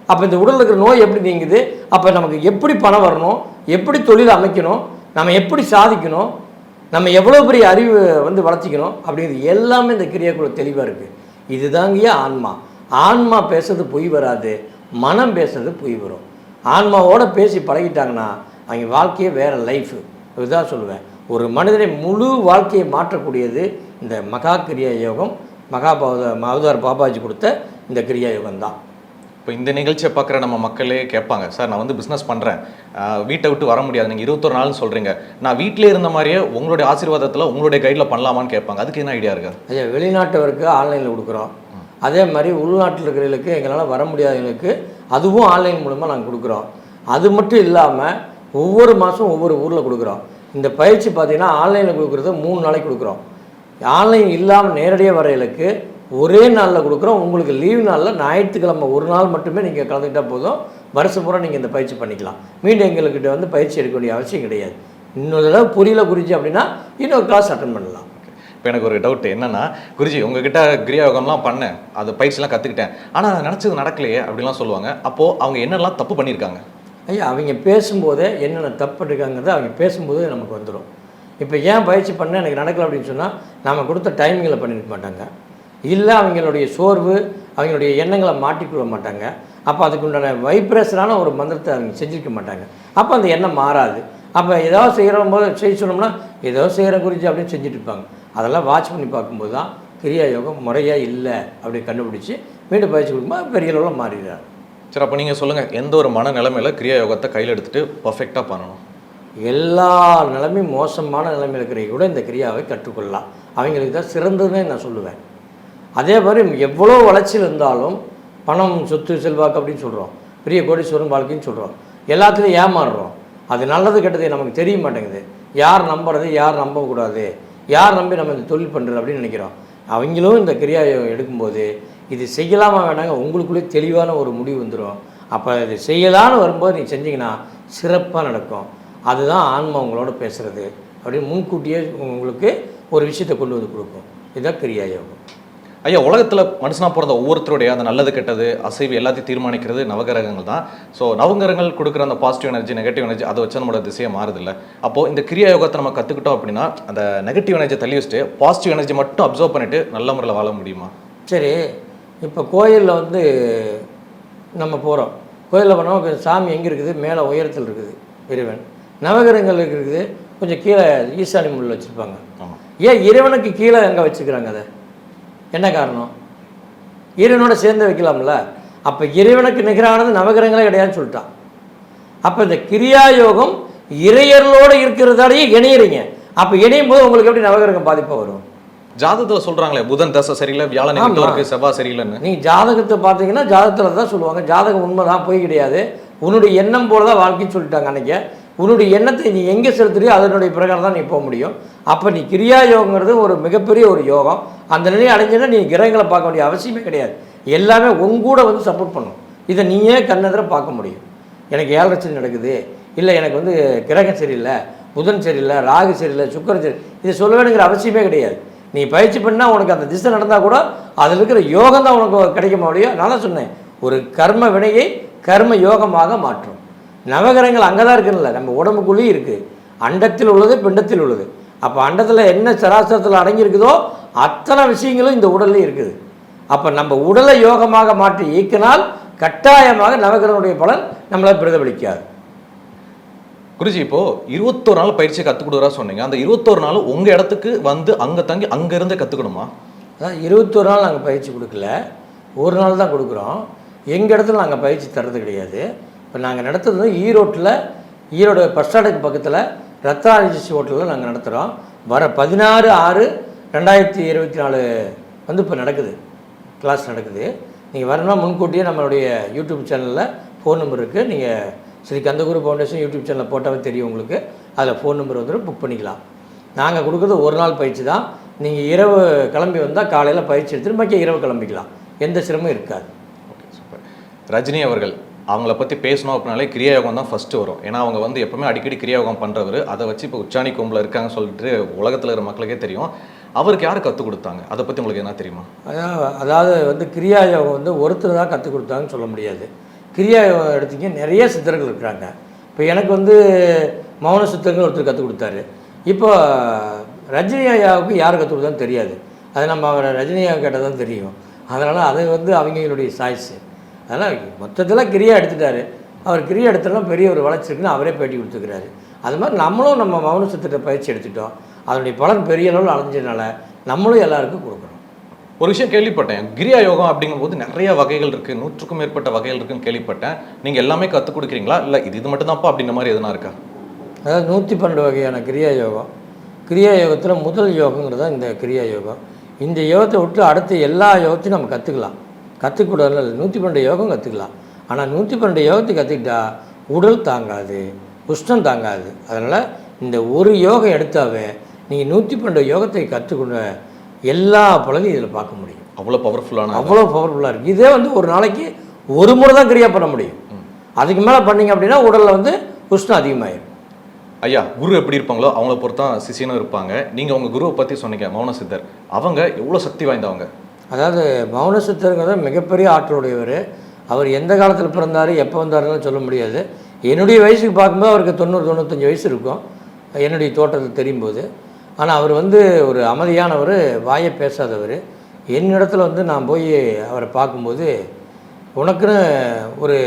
அப்போ இந்த உடலில் இருக்கிற நோய் எப்படி நீங்குது? அப்போ நமக்கு எப்படி பணம் வரணும்? எப்படி தொழில் அமைக்கணும்? நம்ம எப்படி சாதிக்கணும்? நம்ம எவ்வளோ பெரிய அறிவு வந்து வளர்த்திக்கணும் அப்படிங்கிறது எல்லாமே இந்த கிரியாக்குள்ள தெளிவாக இருக்குது இதுதாங்கய்யா ஆன்மா. ஆன்மா பேசுறது பொய் வராது. மனம் பேசுறது பொய் வரும். ஆன்மாவோட பேசி பழகிட்டாங்கன்னா அவங்க வாழ்க்கையே வேறு லைஃப். இதுதான் சொல்லுவேன். ஒரு மனிதனை முழு வாழ்க்கையை மாற்றக்கூடியது இந்த மகா கிரியா யோகம் மகா பௌத மகதார் பாபாஜி கொடுத்த இந்த கிரியா யோகம் தான் இப்போ இந்த நிகழ்ச்சியை பார்க்குற நம்ம மக்களே கேட்பாங்க சார் நான் வந்து பிஸ்னஸ் பண்ணுறேன் வீட்டை விட்டு வர முடியாது. நீங்கள் இருபத்தொரு நாள்னு சொல்கிறீங்க நான் வீட்டிலே இருந்த மாதிரியே உங்களுடைய ஆசீர்வாதத்தில் உங்களுடைய கைடில் பண்ணலாமான்னு கேட்பாங்க. அதுக்கு என்ன ஐடியா இருக்கு? ஐயா வெளிநாட்டவருக்கு ஆன்லைனில் கொடுக்குறோம். அதே மாதிரி உள்நாட்டில் இருக்கிறவங்களுக்கு எங்களால் வர முடியாதவங்களுக்கு அதுவும் ஆன்லைன் மூலமாக நாங்கள் கொடுக்குறோம். அது மட்டும் இல்லாமல் ஒவ்வொரு மாதம் ஒவ்வொரு ஊரில் கொடுக்குறோம். இந்த பயிற்சி பார்த்தீங்கன்னா ஆன்லைனில் கொடுக்குறது மூணு நாளைக்கு கொடுக்குறோம். ஆன்லைன் இல்லாமல் நேரடியாக வரைகளுக்கு ஒரே நாளில் கொடுக்குறோம். உங்களுக்கு லீவ் நாளில் ஞாயிற்றுக்கிழமை ஒரு நாள் மட்டுமே நீங்கள் கலந்துக்கிட்டால் போதும். வருஷம் பூரா நீங்கள் இந்த பயிற்சி பண்ணிக்கலாம். மீண்டும் எங்கள்கிட்ட வந்து பயிற்சி எடுக்க வேண்டிய அவசியம் கிடையாது. இன்னொரு தடவை புரியல குறிச்சி அப்படின்னா இன்னொரு கிளாஸ் அட்டன் பண்ணலாம். இப்போ எனக்கு ஒரு டவுட் என்னன்னா குருஜி உங்ககிட்ட கிரியாயோகம்லாம் பண்ணேன். அது பயிற்சிலாம் கற்றுக்கிட்டேன் ஆனால் நான் நினச்சது நடக்கலையே அப்படிலாம் சொல்லுவாங்க. அப்போது அவங்க என்னெல்லாம் தப்பு பண்ணியிருக்காங்க? ஐயா அவங்க பேசும்போதே என்னென்ன தப்பு இருக்காங்கிறத அவங்க பேசும்போது நமக்கு வந்துடும் இப்போ ஏன் பயிற்சி பண்ண எனக்கு நடக்கல அப்படின்னு சொன்னால் நம்ம கொடுத்த டைமிங்கில் பண்ணியிருக்க மாட்டாங்க. இல்லை அவங்களுடைய சோர்வு அவங்களுடைய எண்ணங்களை மாட்டிக்கொள்ள மாட்டாங்க. அப்போ அதுக்கு உண்டான வைப்ரேஷனான ஒரு மந்திரத்தை அவங்க செஞ்சுருக்க மாட்டாங்க. அப்போ அந்த எண்ணம் மாறாது. அப்போ ஏதாவது செய்கிற போது செய்ய சொன்னோம்னா ஏதோ செய்கிற குறித்து அப்படின்னு செஞ்சுட்டு இருப்பாங்க. அதெல்லாம் வாட்ச் பண்ணி பார்க்கும்போது தான் கிரியா யோகம் முறையாக இல்லை அப்படி கண்டுபிடிச்சி மீண்டும் பயிற்சி கொடுக்கும்போது பெரிய அளவில் மாறிடுறாங்க சரி அப்போ நீங்கள் சொல்லுங்கள் எந்த ஒரு மன நிலைமையில் கிரியா யோகத்தை கையில் எடுத்துகிட்டு பர்ஃபெக்டாக பண்ணணும்? எல்லா நிலைமையும் மோசமான நிலைமையில் இருக்கிறவங்க கூட இந்த கிரியாவை கற்றுக்கொள்ளலாம். அவங்களுக்கு தான் சிறந்ததுன்னே நான் சொல்லுவேன். அதே மாதிரி எவ்வளோ வளர்ச்சியில் இருந்தாலும் பணம் சொத்து செல்வாக்கு அப்படின்னு சொல்கிறோம் பெரிய கோடீஸ்வரன் வாழ்க்கைன்னு சொல்கிறோம் எல்லாத்துலேயும் ஏமாறுறோம். அது நல்லது கெட்டது நமக்கு தெரிய மாட்டேங்குது. யார் நம்புறது யார் நம்பக்கூடாது? யார் நம்பி நம்ம இந்த தொழில் பண்ணுறது அப்படின்னு நினைக்கிறோம். அவங்களும் இந்த கிரியாவை எடுக்கும்போது இது செய்யலாமா வேணாங்க உங்களுக்குள்ளே தெளிவான ஒரு முடிவு வந்துடும் அப்போ இது செய்யலான்னு வரும்போது நீங்கள் செஞ்சீங்கன்னா சிறப்பாக நடக்கும். அதுதான் ஆன்மா உங்களோட பேசுகிறது அப்படின்னு முன்கூட்டியே உங்களுக்கு ஒரு விஷயத்தை கொண்டு வந்து கொடுக்கும். இதுதான் கிரியா யோகம். ஐயா உலகத்தில் மனுஷனாக பிறந்த ஒவ்வொருத்தருடைய அந்த நல்லது கெட்டது அசைவு எல்லாத்தையும் தீர்மானிக்கிறது நவகிரகங்கள் தான். ஸோ நவகிரகங்கள் கொடுக்குற அந்த பாசிட்டிவ் எனர்ஜி நெகட்டிவ் எனர்ஜி அதை வச்சு நம்மளோட திசையை மாறுதில்ல. அப்போது இந்த கிரியா யோகத்தை நம்ம கற்றுக்கிட்டோம் அப்படின்னா அந்த நெகட்டிவ் எனர்ஜி தள்ளி வச்சுட்டு பாசிட்டிவ் எனர்ஜி மட்டும் அப்சர்வ் பண்ணிட்டு நல்ல முறையில் வாழ முடியுமா? சரி இப்போ கோயிலில் வந்து நம்ம போகிறோம் கோயிலில் போனால் சாமி எங்கே இருக்குது? மேலே உயரத்தில் இருக்குது இறைவன். நவகிரகங்கள் இருக்குது. கொஞ்சம் கீழே ஈசானி முள்ள வச்சுருப்பாங்க. ஏன் இறைவனுக்கு கீழே எங்கே வச்சுக்கிறாங்க அதை? என்ன காரணம்? இறைவனோட சேர்ந்து வைக்கலாம்ல? அப்போ இறைவனுக்கு நிகரானது நவகிரகங்களே கிடையாதுன்னு சொல்லிட்டான். அப்போ இந்த கிரியா யோகம் இறையர்களோடு இருக்கிறதாலேயே இணையிறீங்க. அப்போ இணையும் போது உங்களுக்கு எப்படி நவகிரகம் பாதிப்பாக வரும்? ஜாதகத்தில் சொல்கிறாங்களே புதன் தசை சரியில்லை வியாழன். இருக்கு செவ்வாய் சரியில்லைன்னு. நீங்கள் ஜாதகத்தை பார்த்தீங்கன்னா ஜாதகத்தில் தான் சொல்லுவாங்க. ஜாதகம் உண்மை தான் போய் கிடையாது. உன்னுடைய எண்ணம் போல தான் வாழ்க்கைன்னு சொல்லிட்டாங்க அன்றைக்கி உன்னுடைய எண்ணத்தை நீ எங்கே செலுத்துறியோ அதனுடைய பிரகாரம் தான் நீ போக முடியும். அப்போ நீ கிரியா யோகங்கிறது ஒரு மிகப்பெரிய ஒரு யோகம். அந்த நிலையை அடைஞ்சினா நீ கிரகங்களை பார்க்க வேண்டிய அவசியமே கிடையாது. எல்லாமே உங்கூட வந்து சப்போர்ட் பண்ணும். இதை நீயே கண்ணெதிர பார்க்க முடியும். எனக்கு ஏழரை சனி நடக்குது. இல்லை எனக்கு வந்து கிரகம் சரியில்லை புதன் சரியில்லை ராகு சரியில்லை சுக்கரன் சரி இதை சொல்ல வேணுங்கிற அவசியமே கிடையாது. நீ பயிற்சி பண்ணால் உனக்கு அந்த திசை நடந்தால் கூட அதில் இருக்கிற யோகம் தான் உனக்கு கிடைக்க முடியும். நான் தான் சொன்னேன் ஒரு கர்ம வினையை கர்ம யோகமாக மாற்றும். நவகிரகங்கள் அங்கே தான் இருக்குல்ல நம்ம உடம்புக்குள்ளேயும் இருக்குது அண்டத்தில் உள்ளது பிண்டத்தில் உள்ளது. அப்போ அண்டத்தில் என்ன சராசரத்தில் அடங்கியிருக்குதோ அத்தனை விஷயங்களும் இந்த உடல்லையும் இருக்குது. அப்போ நம்ம உடலை யோகமாக மாற்றி இயக்கினால் கட்டாயமாக நவகிரகனுடைய பலன் நம்மளை பிரதிபலிக்காது. குருஜி இப்போ இருபத்தோரு நாள் பயிற்சி கற்றுக் கொடுக்குறா சொன்னீங்க. அந்த இருபத்தோரு நாள் உங்க இடத்துக்கு வந்து அங்க தங்கி அங்க இருந்தே கத்துக்கணுமா? அதான் இருபத்தொரு நாள் நாங்கள் பயிற்சி கொடுக்கல. ஒரு நாள் தான் கொடுக்குறோம். எங்கள் இடத்துல நாங்கள் பயிற்சி தர்றது கிடையாது. இப்போ நாங்கள் நடத்துறது ஈரோட்டில் ஈரோடு பஸ் ஸ்டாண்டுக்கு பக்கத்தில் ரத்னாரிஜி ஹோட்டலில் நாங்கள் நடத்துகிறோம் வர பதினாறு ஆறு ரெண்டாயிரத்தி இருபத்தி நாலு வந்து இப்போ நடக்குது. கிளாஸ் நடக்குது. நீங்கள் வரணும்னா முன்கூட்டியே நம்மளுடைய யூடியூப் சேனலில் ஃபோன் நம்பர் இருக்குது நீங்கள் ஸ்ரீ கந்தகுரு ஃபவுண்டேஷன் யூடியூப் சேனலில் போட்டாவே தெரியும் உங்களுக்கு. அதில் ஃபோன் நம்பர் வந்துடும் புக் பண்ணிக்கலாம். நாங்கள் கொடுக்குறது ஒரு நாள் பயிற்சி தான். நீங்கள் இரவு கிளம்பி வந்தால் காலையில் பயிற்சி எடுத்துட்டு மக்கள் இரவு கிளம்பிக்கலாம். எந்த சிரமம் இருக்காது. ஓகே சூப்பர் ரஜினி அவர்கள் அவங்கள பற்றி பேசணும் அப்படின்னாலே கிரியாயோகம் தான் ஃபஸ்ட்டு வரும். ஏன்னா அவங்க வந்து எப்பவுமே அடிக்கடி கிரியாயோகம் பண்ணுறவர் அதை வச்சு இப்போ உச்சாணி கொம்பில் இருக்காங்கன்னு சொல்லிட்டு உலகத்தில் இருக்கிற மக்களுக்கே தெரியும். அவருக்கு யார் கற்றுக் கொடுத்தாங்க? அதை பற்றி உங்களுக்கு என்ன தெரியுமா? அதாவது அதாவது வந்து கிரியா யோகம் வந்து ஒருத்தர் தான் கற்றுக் கொடுத்தாங்கன்னு சொல்ல முடியாது. கிரியா யோகம் எடுத்தீங்க நிறைய சித்தர்கள் இருக்கிறாங்க. இப்போ எனக்கு வந்து மௌன சித்தர்கள் ஒருத்தர் கற்றுக் கொடுத்தாரு. இப்போ ரஜினி ஐயாவுக்கு யார் கற்றுக் கொடுத்தான்னு தெரியாது. அது நம்ம அவரை ரஜினி ஐயா கேட்டால் தான் தெரியும். அதனால் அது வந்து அவங்களுடைய சாய்ஸு. அதனால் மொத்தத்தில் கிரியா எடுத்துட்டாரு. அவர் கிரியா எடுத்தெல்லாம் பெரிய ஒரு வளர்ச்சி இருக்குன்னு அவரே பேட்டி கொடுத்துக்கிறாரு. அது மாதிரி நம்மளும் நம்ம மௌன சித்திர பயிற்சி எடுத்துட்டோம். அதனுடைய பலன் பெரிய அளவில் அடைஞ்சதுனால நம்மளும் எல்லாருக்கும் கொடுக்குறோம் ஒரு விஷயம் கேள்விப்பட்டேன். கிரியா யோகம் அப்படிங்கும்போது நிறைய வகைகள் இருக்கு. நூற்றுக்கும் மேற்பட்ட வகைகள் இருக்குன்னு கேள்விப்பட்டேன். நீங்க எல்லாமே கற்றுக் கொடுக்குறீங்களா? இல்ல இது இது மட்டும் தான்ப்பா அப்படின்ற மாதிரி எதுனா இருக்கா? அதாவது நூற்றி பன்னெண்டு வகையான கிரியா யோகம். கிரியா யோகத்தில் முதல் யோகங்கிறது தான் இந்த கிரியா யோகம். இந்த யோகத்தை விட்டு அடுத்த எல்லா யோகத்தையும் நம்ம கற்றுக்கலாம் கற்றுக்கூடாது நூற்றி பன்னெண்டு யோகம் கற்றுக்கலாம் ஆனால் நூற்றி பன்னெண்டு யோகத்தை கற்றுக்கிட்டா உடல் தாங்காது உஷ்ணம் தாங்காது. அதனால் இந்த ஒரு யோகம் எடுத்தாவே நீங்கள் நூற்றி பன்னெண்டு யோகத்தை கற்றுக்கொண்ட எல்லா பலனையும் இதில் பார்க்க முடியும். அவ்வளவு பவர்ஃபுல்லான அவ்வளோ பவர்ஃபுல்லாக இருக்குது இதே வந்து ஒரு நாளைக்கு ஒரு முறை தான் கிரியா பண்ண முடியும். அதுக்கு மேலே பண்ணீங்க அப்படின்னா உடலில் வந்து உஷ்ணம் அதிகமாயிடும் ஐயா குரு எப்படி இருப்பாங்களோ அவங்கள பொறுத்தான் சிஷியனும் இருப்பாங்க. நீங்க உங்க குருவை பத்தி சொன்னீங்க மௌன சித்தர். அவங்க எவ்வளவு சக்தி வாய்ந்தவங்க? அதாவது மௌன சித்தருங்கிறது மிகப்பெரிய ஆற்றலுடையவர். அவர் எந்த காலத்தில் பிறந்தார் எப்போ வந்தாருன்னு சொல்ல முடியாது. என்னுடைய வயசுக்கு பார்க்கும்போது அவருக்கு தொண்ணூறு தொண்ணூத்தஞ்சு வயசு இருக்கும். என்னுடைய தோட்டத்தில் தெரியும் போது ஆனால் அவர் வந்து ஒரு அமைதியானவர் வாயை பேசாதவர். என்னிடத்துல வந்து நான் போய் அவரை பார்க்கும்போது உனக்குன்னு ஒரு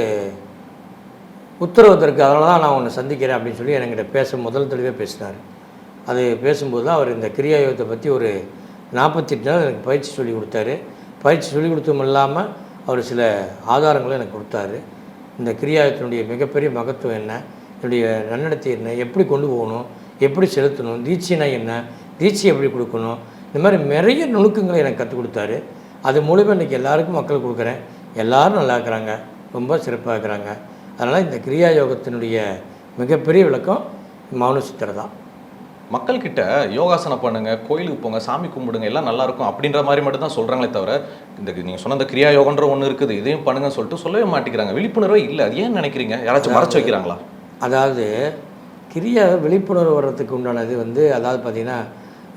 உத்தரவு இருக்கு அதனால தான் நான் உன்னை சந்திக்கிறேன் அப்படின்னு சொல்லி என்கிட்ட பேச முதல் தெளிவாக பேசினார். அது பேசும்போது தான் அவர் இந்த கிரியா யோகத்தை பற்றி ஒரு நாற்பத்தெட்டு நாள் எனக்கு பயிற்சி சொல்லி கொடுத்தாரு. பயிற்சி சொல்லி கொடுத்ததும் இல்லாமல் அவர் சில ஆதாரங்களும் எனக்கு கொடுத்தாரு. இந்த கிரியாயத்தினுடைய மிகப்பெரிய மகத்துவம் என்ன? என்னுடைய நன்னடத்தை என்ன? எப்படி கொண்டு போகணும்? எப்படி செலுத்தணும்? தீட்சினா என்ன? தீட்சை எப்படி கொடுக்கணும்? இந்த மாதிரி நிறைய நுணுக்கங்களை எனக்கு கற்றுக் கொடுத்தாரு. அது மூலிமா இன்றைக்கி எல்லாருக்கும் மக்கள் கொடுக்குறேன். எல்லாரும் நல்லா இருக்கிறாங்க. ரொம்ப சிறப்பாக இருக்கிறாங்க. அதனால் இந்த கிரியா யோகத்தினுடைய மிகப்பெரிய விளக்கம் மௌன சித்திரை தான். மக்கள் கிட்ட யோகாசனம் பண்ணுங்க கோயிலுக்கு போங்க சாமி கும்பிடுங்க எல்லாம் நல்லா இருக்கும் அப்படின்ற மாதிரி மட்டும் தான் சொல்றாங்களே தவிர இந்த நீங்க சொன்ன இந்த கிரியா யோகன்ற ஒன்று இருக்குது இதையும் பண்ணுங்கன்னு சொல்லிட்டு சொல்லவே மாட்டேங்கிறாங்க. விழிப்புணர்வே இல்லை. அது ஏன் நினைக்கிறீங்க? யாராச்சும் மறைச்சு வைக்கிறாங்களா? அதாவது கிரியா விழிப்புணர்வு வர்றதுக்கு உண்டானது வந்து அதாவது பார்த்திங்கன்னா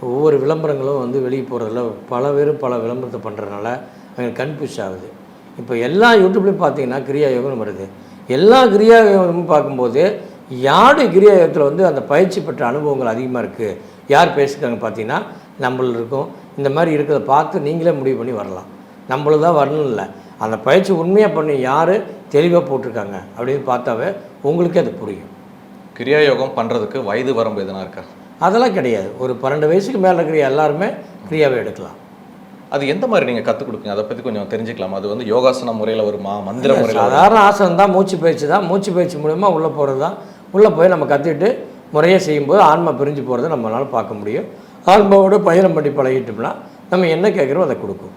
ஒவ்வொரு விளம்பரங்களும் வந்து வெளியே போகிறதுல பல பேரும் பல விளம்பரத்தை பண்ணுறதுனால அவங்க கன்ஃபியூஸ் ஆகுது. இப்போ எல்லா யூடியூப்லேயும் பார்த்தீங்கன்னா கிரியா யோகம் வருது. எல்லா கிரியா யோகமும் பார்க்கும்போது யாரு கிரியா யோகத்தில் வந்து அந்த பயிற்சி பெற்ற அனுபவங்கள் அதிகமாக இருக்குது யார் பேசியிருக்காங்க பார்த்தீங்கன்னா நம்மள இருக்கும். இந்த மாதிரி இருக்கிறத பார்த்து நீங்களே முடிவு பண்ணி வரலாம். நம்மள தான் வரணும் இல்லை. அந்த பயிற்சி உண்மையாக பண்ணி யார் தெளிவாக போட்டிருக்காங்க அப்படின்னு பார்த்தாவே உங்களுக்கே அது புரியும். கிரியா யோகம் பண்றதுக்கு வயது வரம்பு எதுனா இருக்கா? அதெல்லாம் கிடையாது. ஒரு பன்னெண்டு வயசுக்கு மேலே இருக்கிற எல்லாருமே கிரியாவை எடுக்கலாம். அது எந்த மாதிரி நீங்க கற்றுக் கொடுப்பீங்க அதை பத்தி கொஞ்சம் தெரிஞ்சுக்கலாம்? அது வந்து யோகாசன முறையில வருமா? மந்திர முறையில? சாதாரண ஆசனம் தான் மூச்சு பயிற்சி தான். மூச்சு பயிற்சி மூலமா உள்ளே போகிறது தான் உள்ளே போய் நம்ம கற்றுக்கிட்டு முறையாக செய்யும்போது ஆன்மா பிரிஞ்சு போகிறத நம்மளால பார்க்க முடியும். ஆன்மாவோட பயணம் பண்ணி பழகிட்டோம்னா நம்ம என்ன கேட்குறோம் அதை கொடுக்கும்.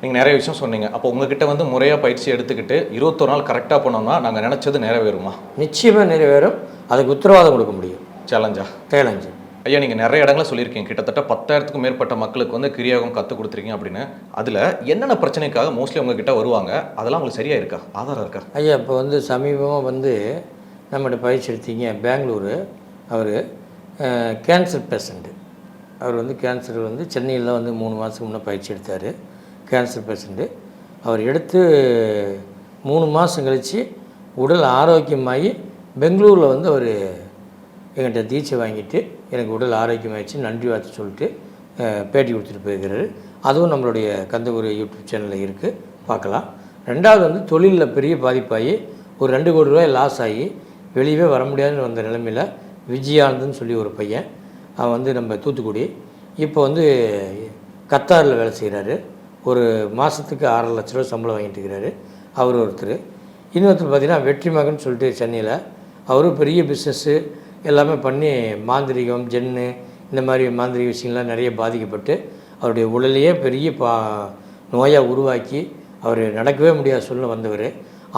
நீங்க நிறைய விஷயம் சொன்னீங்க. அப்போ உங்ககிட்ட வந்து முறையா பயிற்சி எடுத்துக்கிட்டு இருபத்தொரு நாள் கரெக்டா பண்ணோம்னா நாங்க நினைச்சது நிறைவேறுமா? நிச்சயமாக நிறைவேறும். அதுக்கு உத்தரவாதம் கொடுக்க முடியும். சேலஞ்சா தேலஞ்சு ஐயா நீங்க நிறைய இடங்கள சொல்லியிருக்கீங்க. கிட்டத்தட்ட பத்தாயிரத்துக்கும் மேற்பட்ட மக்களுக்கு வந்து கிரியாகம் கற்றுக் கொடுத்துருக்கீங்க அப்படின்னு. அதுல என்னென்ன பிரச்சனைக்காக மோஸ்ட்லி உங்ககிட்ட வருவாங்க? அதெல்லாம் உங்களுக்கு சரியா இருக்கா ஆதாரம் இருக்கா? ஐயா இப்போ வந்து சமீபமாக வந்து நம்மகிட்ட பயிற்சி எடுத்தீங்க பெங்களூர் அவர் கேன்சர் பேஷண்ட்டு அவர் வந்து கேன்சர் வந்து சென்னையில் வந்து மூணு மாதத்துக்கு முன்னே பயிற்சி எடுத்தார். கேன்சர் பேஷண்ட்டு அவர் எடுத்து மூணு மாதம் கழித்து உடல் ஆரோக்கியமாகி பெங்களூரில் வந்து அவர் எங்கள்கிட்ட தீட்சை வாங்கிட்டு எனக்கு உடல் ஆரோக்கியமாகிடுச்சு நன்றி வார்த்தை சொல்லிட்டு பேட்டி கொடுத்துட்டு போயிருக்கிறாரு. அதுவும் நம்மளுடைய கந்தகுரு யூடியூப் சேனலில் இருக்குது பார்க்கலாம். ரெண்டாவது வந்து தொழிலில் பெரிய பாதிப்பாகி ஒரு ரெண்டு கோடி ரூபாய் லாஸ் ஆகி வெளியவே வர முடியாதுன்னு வந்த நிலமையில் விஜயானந்தன் சொல்லி ஒரு பையன் அவன் வந்து நம்ம தூத்துக்குடி இப்போ வந்து கத்தாரில் வேலை செய்கிறாரு ஒரு மாதத்துக்கு ஆறரை லட்ச ரூபா சம்பளம் வாங்கிட்டு இருக்கிறாரு. அவர் ஒருத்தர். இன்னொருத்தர் பார்த்திங்கன்னா வெற்றி மகன் சொல்லிட்டு சென்னையில் அவரும் பெரிய பிஸ்னஸ்ஸு எல்லாமே பண்ணி மாந்திரிகம் ஜென்னு இந்த மாதிரி மாந்திரிக விஷயங்கள்லாம் நிறைய பாதிக்கப்பட்டு அவருடைய உடலையே பெரிய பா நோயாக உருவாக்கி அவர் நடக்கவே முடியாத சூழ்நிலை வந்தவர்.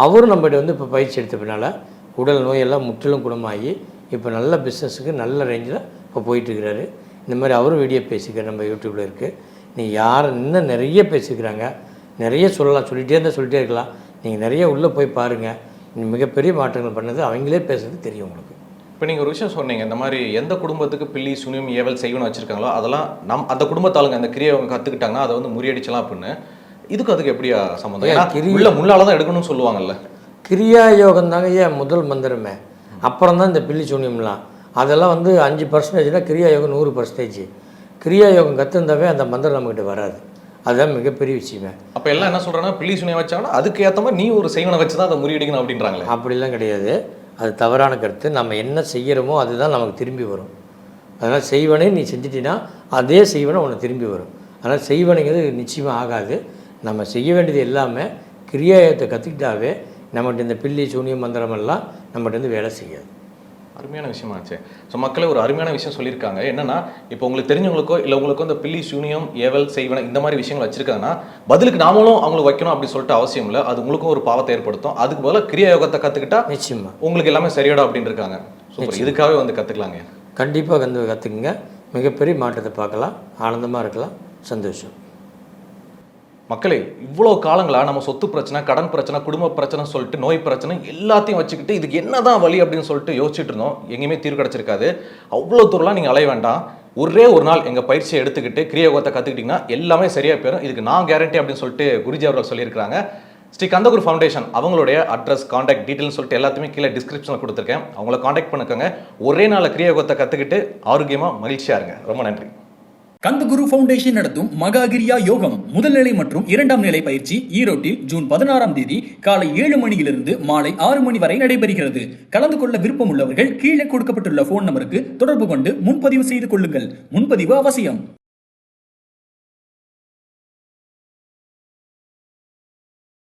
அவரும் நம்மகிட்ட வந்து இப்போ பயிற்சி எடுத்த பின்னால் உடல் நோயெல்லாம் முற்றிலும் குணமாகி இப்போ நல்ல பிஸ்னஸுக்கு நல்ல ரேஞ்சில் இப்போ போயிட்டுருக்கிறாரு. இந்த மாதிரி அவரும் வீடியோ பேசிக்கிறார் நம்ம யூடியூப்பில் இருக்குது நீ யார் இன்னும் நிறைய பேசிக்கிறாங்க நிறைய சொல்லலாம் சொல்லிகிட்டே இருந்தால் சொல்லிட்டே இருக்கலாம். நீங்கள் நிறைய உள்ளே போய் பாருங்கள் மிகப்பெரிய மாற்றங்கள் பண்ணது அவங்களே பேசுறது தெரியும் உங்களுக்கு. இப்போ நீங்கள் ஒரு விஷயம் சொன்னீங்க இந்த மாதிரி எந்த குடும்பத்துக்கு பில்லி சுனியம் ஏவல் செய்வன வச்சிருக்காங்களோ அதெல்லாம் நம் அந்த குடும்பத்தாளுங்க அந்த கிரியை அவங்க கற்றுக்கிட்டாங்கன்னா அதை வந்து முறியடிச்சலாம் அப்படின்னு. இதுக்கு அதுக்கு எப்படியா சம்மந்தம்? ஏன் ஏன்னா கிரி- உள்ள முள்ளால தான் எடுக்கணும்னு சொல்லுவாங்கல்ல. கிரியா யோகம் தாங்க ஏன் முதல் மந்திரமே? அப்புறம் தான் இந்த பில்லி சூன்யம்லாம். அதெல்லாம் வந்து அஞ்சு பர்சன்டேஜ்னா கிரியா யோகம் நூறு பர்சன்டேஜ் கிரியா யோகம் கற்றுருந்தாவே அந்த மந்திரம் நம்மக்கிட்ட வராது. அதுதான் மிகப்பெரிய விஷயமே. அப்போ எல்லாம் என்ன சொல்றாங்கன்னா பில்லி சுனியம் வச்சாங்கன்னா அதுக்கு ஏற்ற மாதிரி நீ ஒரு செய்வனை வச்சு தான் அதை முறியடிக்கணும் அப்படின்றாங்களே. அப்படிலாம் கிடையாது. அது தவறான கருத்து. நம்ம என்ன செய்கிறோமோ அதுதான் நமக்கு திரும்பி வரும். அதனால் செய்வனே நீ செஞ்சிட்டினா அதே செய்வனை உனக்கு திரும்பி வரும். அதனால் செய்வனைங்கிறது நிச்சயமாக ஆகாது. நம்ம செய்ய வேண்டியது எல்லாமே கிரியாயத்தை கற்றுக்கிட்டாவே நம்மகிட்ட இந்த பில்லி சூனியம் மந்திரம் எல்லாம் நம்மகிட்ட இருந்து வேலை செய்யாது. அருமையான விஷயமாச்சு ஸோ மக்களே ஒரு அருமையான விஷயம் சொல்லியிருக்காங்க. என்னன்னா இப்போ உங்களுக்கு தெரிஞ்சவங்களுக்கோ இல்லை உங்களுக்கு வந்து பில்லி சூனியம் ஏவல் செய்வன இந்த மாதிரி விஷயங்கள் வச்சிருக்காங்கன்னா பதிலுக்கு நாமளும் அவங்களுக்கு வைக்கணும் அப்படின்னு சொல்லிட்டு அவசியம் இல்லை. அது உங்களுக்கும் ஒரு பாவத்தை ஏற்படுத்தும். அதுக்கு பதிலாக கிரியா யோகத்தை கற்றுக்கிட்டா நிச்சயமாக உங்களுக்கு எல்லாமே சரியாடும் அப்படின்னு இருக்காங்க. சூப்பர் இதுக்காகவே வந்து கற்றுக்கலாங்க கண்டிப்பாக வந்து கற்றுக்குங்க மிகப்பெரிய மாற்றத்தை பார்க்கலாம். ஆனந்தமாக இருக்கலாம். சந்தோஷம். மக்களே இவ்வளோ காலங்களாக நம்ம சொத்து பிரச்சனை கடன் பிரச்சனை குடும்ப பிரச்சனை சொல்லிட்டு நோய் பிரச்சனை எல்லாத்தையும் வச்சுக்கிட்டு இதுக்கு என்னதான் வழி அப்படின்னு சொல்லிட்டு யோசிச்சுட்டு இருந்தோம். எங்கேயுமே தீர்வு கிடச்சிருக்காது. அவ்வளோ தூரம்லாம் நீங்கள் அலைய வேண்டாம். ஒரே ஒரு நாள் எங்கள் பயிற்சியை எடுத்துக்கிட்டு கிரியயோகத்தை கற்றுக்கிட்டிங்கன்னா எல்லாமே சரியாக போயிடும் இதுக்கு நான் கேரண்டி அப்படின்னு சொல்லிட்டு குருஜி அவர்கள் சொல்லியிருக்காங்க ஸ்ரீ கந்தகுரு ஃபவுண்டேஷன் அவங்களுடைய அட்ரஸ் காண்டாக்ட் டீட்டெயில்னு சொல்லிட்டு எல்லாத்தையுமே கீழே டிஸ்கிரிப்ஷனில் கொடுத்துருக்கேன். அவங்கள காண்டாக்ட் பண்ணிக்கோங்க. ஒரே நாளில் கிரியயோகத்தை கற்றுக்கிட்டு ஆரோக்கியமாக மகிழ்ச்சியாக இருங்க. ரொம்ப நன்றி. கந்தகுரு ஃபவுண்டேஷன் நடத்தும் மகாகிரியா யோகம் முதல் நிலை மற்றும் இரண்டாம் நிலை பயிற்சி ஈரோட்டில் ஜூன் பதினாறாம் தேதி காலை ஏழு மணியிலிருந்து மாலை ஆறு மணி வரை நடைபெறுகிறது. கலந்து கொள்ள விருப்பம் உள்ளவர்கள் கீழே கொடுக்கப்பட்டுள்ள போன் நம்பருக்கு தொடர்பு கொண்டு முன்பதிவு செய்து கொள்ளுங்கள். முன்பதிவு அவசியம்.